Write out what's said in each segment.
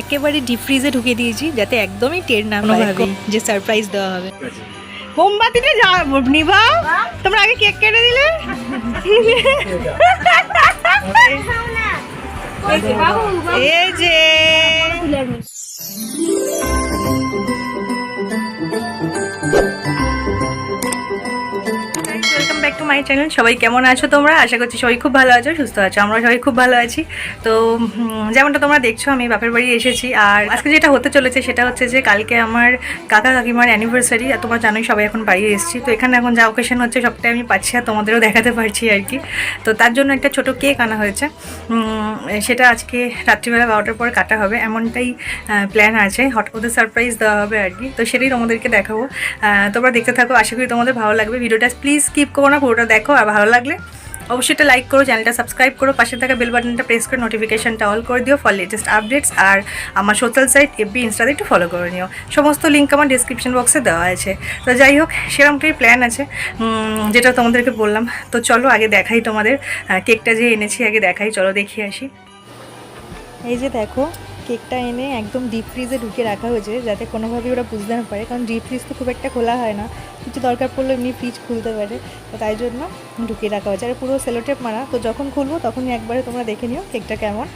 একেবারে ডিপ ফ্রিজে ঢুকে দিয়েছি যাতে একদমই টের না হবে যে সারপ্রাইজ দেওয়া হবে। মোমবাতিটা যা নিবা তোমরা আগে কেক কেটে দিলে। এই যে। মাই চ্যানেল, সবাই কেমন আছো তোমরা? আশা করছি সবাই খুব ভালো আছো, সুস্থ আছো আমরা সবাই খুব ভালো আছি। তো যেমনটা তোমরা দেখছ, আমি বাপের বাড়ি এসেছি। আর আজকে যেটা হতে চলেছে, সেটা হচ্ছে যে কালকে আমার কাকা কাকিমার অ্যানিভার্সারি আর তোমরা জানোই সবাই এখন বাড়ি এসেছি। তো এখানে এখন যা ওকেশন হচ্ছে, সবটাই আমি পাচ্ছি, আর তোমাদেরও দেখাতে পারছি আর কি। তো তার জন্য একটা ছোট কেক আনা হয়েছে। সেটা আজকে রাত্রিবেলা বারোটার পর কাটা হবে, এমনটাই প্ল্যান আছে। হট ওদের সারপ্রাইজ দেওয়া হবে আর কি। তো সেটাই তোমাদেরকে দেখাবো। তোমরা দেখতে থাকো, আশা করি তোমাদের ভালো লাগবে। ভিডিওটা প্লিজ স্কিপ করো না পুরোটা দেখো আর ভালো লাগলে অবশ্যই একটা লাইক করো চ্যানেলটা সাবস্ক্রাইব করো, পাশে থাকা বেল বাটনটা প্রেস করে নোটিফিকেশনটা অল করে দিও ফর লেটেস্ট আপডেটস আর আমার সোশ্যাল সাইট এফবি ইনস্টাতে একটু ফলো করে নিও। সমস্ত লিঙ্ক আমার ডিসক্রিপশন বক্সে দেওয়া আছে। তো যাই হোক সেরকমটাই প্ল্যান আছে। যেটা তোমাদেরকে বললাম। তো চলো আগে দেখাই তোমাদের কেকটা যে এনেছি, আগে দেখাই। চলো দেখি আসি। এই যে দেখো কেকটা এনে একদম ডিপ ফ্রিজে ঢুকে রাখা হয়েছে, যাতে কোনোভাবেই ওরা বুঝতে না পারে, কারণ ডিপ ফ্রিজ তো খুব একটা খোলা হয় না। কিছু দরকার পড়লে এমনি ফ্রিজ খুলতে পারে। তো তাই জন্য ঢুকিয়ে রাখা হয়েছে। আর পুরো সেলোটেপ মারা, তো যখন খুলবো তখনই একবারে তোমরা দেখে নিও কেকটা কেমন।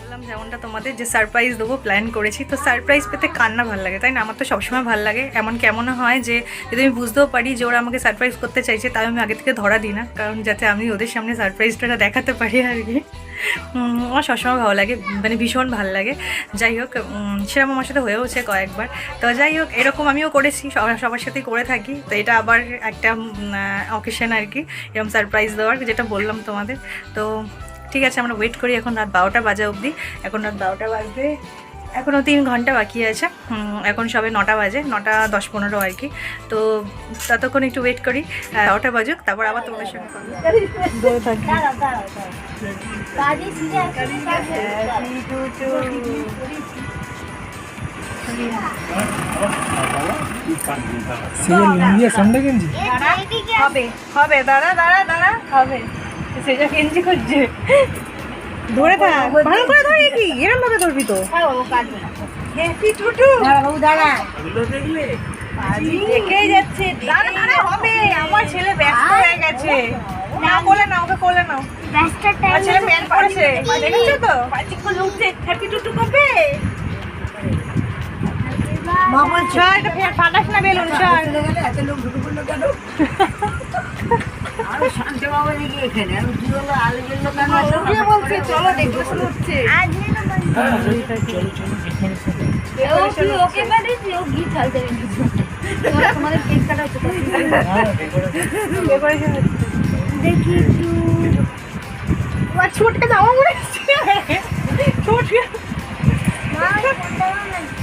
বললাম যেমনটা তোমাদের যে সারপ্রাইজ দেবো প্ল্যান করেছি। তো সারপ্রাইজ পেতে কান্না ভালো লাগে, তাই না? আমার তো সবসময় ভালো লাগে। এমন কেমন হয় যে, যদি আমি বুঝতেও পারি যে ওরা আমাকে সারপ্রাইজ করতে চাইছে তাই আমি আগে থেকে ধরা দিই না। কারণ যাতে আমি ওদের সামনে সারপ্রাইজটা দেখাতে পারি আর কি। আমার সবসময় ভালো লাগে মানে ভীষণ ভালো লাগে। যাই হোক সেরকম আমার সাথে হয়েওছে কয়েকবার। তো যাই হোক, এরকম আমিও করেছি, সবার সবার সাথেই করে থাকি। তো এটা আবার একটা অকেশন আর কি, এরকম সারপ্রাইজ দেওয়ার, যেটা বললাম তোমাদের। তো ঠিক আছে, আমরা ওয়েট করি, এখন রাত বারোটা বাজা অবধি। এখন রাত বারোটা বাজবে। এখনও তিন ঘণ্টা বাকি আছে। এখন সবে নটা বাজে, নটা দশ পনেরো আর কি। তো ততক্ষণ একটু ওয়েট করি নটা বাজুক, তারপর আবার তোমাদের সঙ্গে হবে। দাঁড়া দাঁড়া দাঁড়া, হবে। করছে ধরে থাক, ভালো ধরে কি? এরকম ভাবে ধরবি তো। টুটু দেখেই যাচ্ছে। হবে। আমার ছেলে ব্যস্ত হয়ে গেছে। না কোলে না ওকে কোলে নাও। আমার ছেলে প্যান্ট পরেছে দেখেছ তো? পাঁচি কোলে উঠছে। কবে মামা ছাড় ফাটাস না বেলুন ছাড় হচ্ছে তোমার ছোটকে জামা পড়েছে ছোটকে নে নে নে এবার ভালো করে তোল মিষ্টা হয়ে যাচ্ছে নে নামবে ও, ও, কোলে থাকবে না। মনি, উপরে উঠে যাও বিছানায় উঠে যাও দাঁড়া, ওটা ছাড়,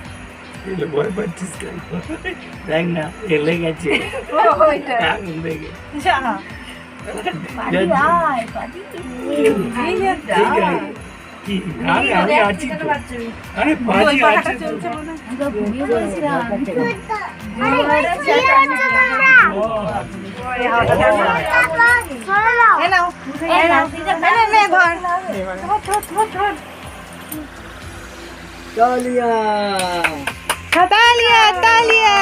এলে ভয় পাচ্ছিস কেন দেখ না এলে গেছে। আগুন দেখে যা। ঠিক আছে কি আরে আমি আছি আরে ওই আছে চলছে হয়। তালিয়া তালিয়া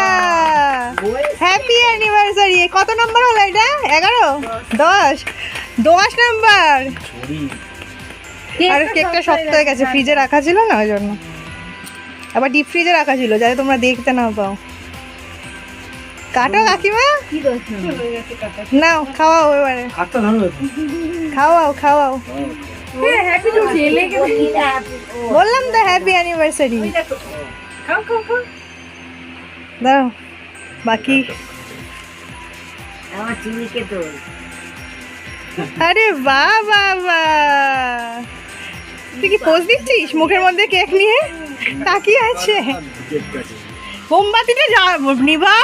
হ্যাপি অ্যানিভার্সারি কত নম্বর হলো এটা? এগারো? দশ? দশ নাম্বার আর কেকটা শক্ত হয়ে গেছে ফ্রিজে রাখা ছিল না ওই জন্য। আবার ডিপ ফ্রিজে রাখা ছিল যাতে তোমরা দেখতে না পাও। কাটো কাকিমা। নাও খাওয়াও এবারে। খাওয়াও খাওয়াও। বললাম তো হ্যাপি অ্যানিভার্সারি দাও বাকি আমার চিনিকে তোল আরে বাহ বাহ বাহ। তুই কি পোজ দিচ্ছিস? মুখের মধ্যে কেক নিয়ে? তাকিয়ে আছে। মোমবাতিটা যা নিবা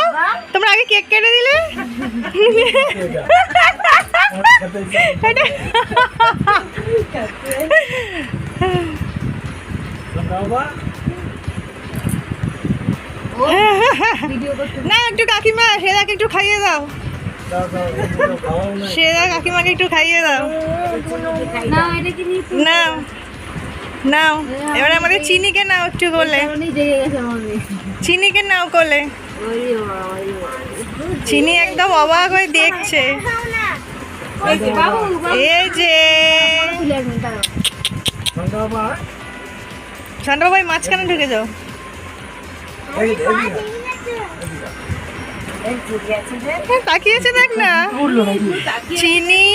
তোমরা আগে কেক কেটে দিলে? এটা- না একটু কাকিমা সেদাকে একটু খাইয়ে দাও। সেদা কাকিমাকে একটু খাইয়ে দাও। নাও নাও এবারে আমাদের চিনিকে নাও একটু কোলে। চিনিকে নাও কোলে। চিনি একদম অবাক হয়ে দেখছে। এই যে। ঠান্ডা ভাই মাঝখানে ঢুকে যাও। তাকিয়েছে দেখ না। চিনি।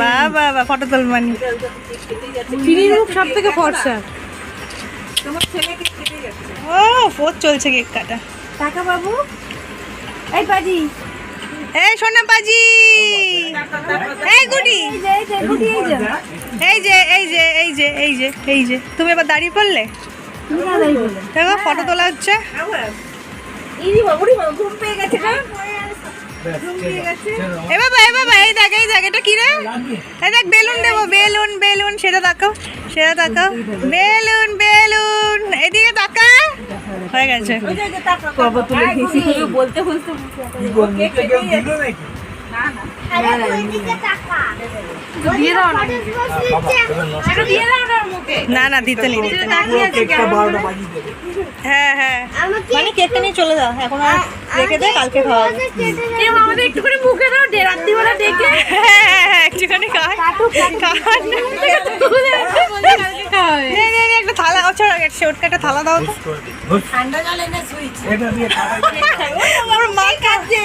বা বা বা ফটো তুলবানি চিনির মুখ সব থেকে ফর্সা। ও ফোর চলছে কেক কাটা। টাকা বাবু। এই পাজি। এই সোনা পাজি। এই গুডি। এই যে এই যে এই যে এই যে এই যে। তুমি এবার দাঁড়িয়ে পড়লে? দেখো ফটো তোলা হচ্ছে। এ বাবা এ বাবা এই দেখ এই দেখ এটা কি রে? এই দেখ বেলুন দেবো বেলুন বেলুন সেটা তাকাও সেটা তাকাও বেলুন বেলুন এদিকে তাকা। হয়ে গেছে। বলতে না একটু দিয়ে দাও না ওর মুখে না না দিতে নেই হ্যাঁ হ্যাঁ। মানে কেকটা নিয়ে চলে যাও। এখন আর রেখে দে কালকে খাওয়া হবে। একটু করে মুখে দাও ডে রাত্রিবেলা ডেকে। হ্যাঁ হ্যাঁ হ্যাঁ একটুখানি একটা থালা আচ্ছা শর্টকে একটা থালা দাও তো। ঠান্ডা জল এনে সুইচ আমার মা কাঁদছে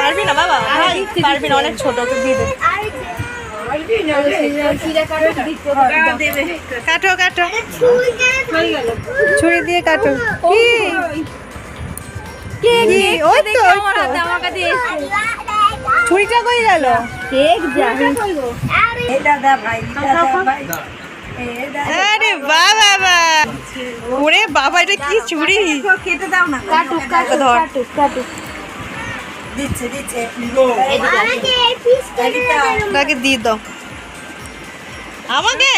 পারবি না বাবা? পারবি না অনেক ছোট ওকে দিয়ে কাটো কাটো। ছুরি দিয়ে কাটো। তো তো। ছুরিটা কই গেল? যা। আরে বাবা বাবা ওরে বাবা এটা কি চুরি? কেটে দাও না কাটুক কাটুক, ধর। কাটুক কাটুক। দিচ্ছে দিচ্ছে তাকে দিয়ে দাও। আমাকে?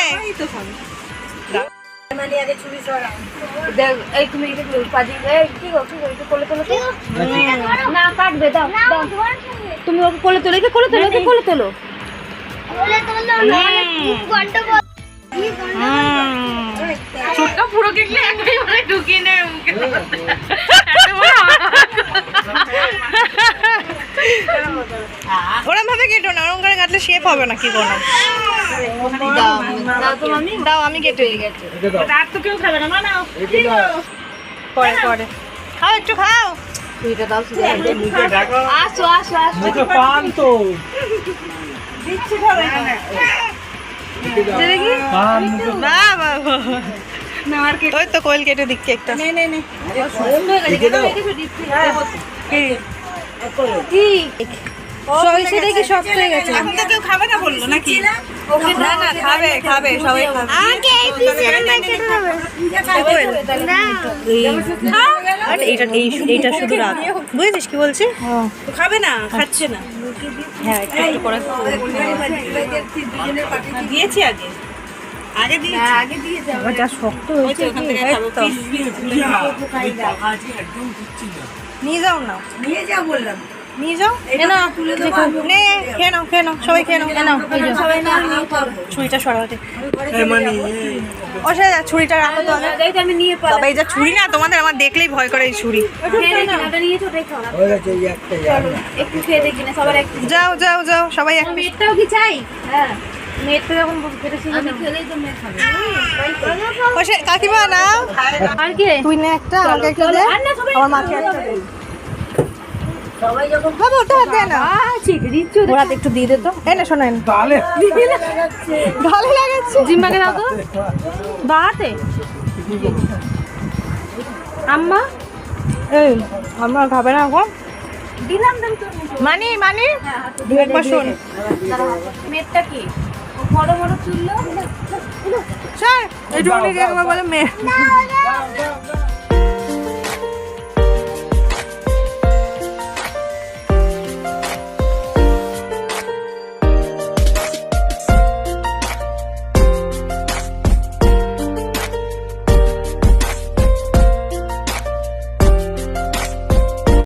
মানে আগে চুরি সরা দেখ এই তুমি ওকে কোলে তোলো কোলে তোলো কোলে তোলো। ছোট্ট পুরো কেক একেবারে ঢুকিয়ে নেয় মুখে। ওরম ভাবে কেটো না ওরম করে কাটলে শেপ হবে না কি কোনো। দাও দাও দাও আমি কেটে দিই তো কেউ খাবে না না নাও পরে পরে। খাও একটু খাও। এটা দাও শুধু আসো আসো। আসো পান তো। দিচ্ছি খাবে দেখি। ওই তো কোয়েল কেটে সরিষাটা কি? শক্ত হয়ে গেছে। তো কেউ খাবে না বলল নাকি? না না খাবে খাবে সবাই খাবে। আমাকে এই পিস এনে কেটে দেবে। আর এইটা এই এইটা শুধু রাখ বুঝেছিস কি বলছি? খাবে না খাচ্ছে না। হ্যাঁ একটু একটু করে দিয়েছি আগে। আগে হ্যাঁ, আগে দিয়ে যাও। যা শক্ত হয়েছে ওখান থেকে খাব নিয়ে যাও না। নিয়ে যাও বললাম। নিয়ে যাও না নে খেয়ে নাও খেয়ে নাও সবাই খেয়ে নাও। নাও সবাই না নিয়ে পাবো ছুরিটা সরাতে মানে ও সে ছুরিটা রাখো তো। আমি নিয়ে পালাই এই যা ছুরি না তোমাদের আমার দেখলেই ভয় করে এই ছুরি। যাও যাও যাও সবাই এক মেয়েরটাও কি চাই? হ্যাঁ। মেয়েরটা যখন কেটেছি আমি খেলেই তো মেয়ে খাবে। কাকিমা নাও। আর কি? তুই নে একটা আমাকে একটা দে। না আমার মাকে একটা দে। বাবা ওটা হাত না। ছিটে দিচ্ছ ওরা একটু দিয়ে দে তো। এই না শোনেন। তাহলে ভালো লাগাচ্ছে। জিম্মাকে দাও তো। বাতে আম্মা? এই আমরা খাবে না এখন দিলাম তোর মানি মানি। হ্যাঁ, একবার শোন। মেয়েরটা কি? বড় বড় চুললো স্যার এইটুকুনি একবার বলে মেয়ে।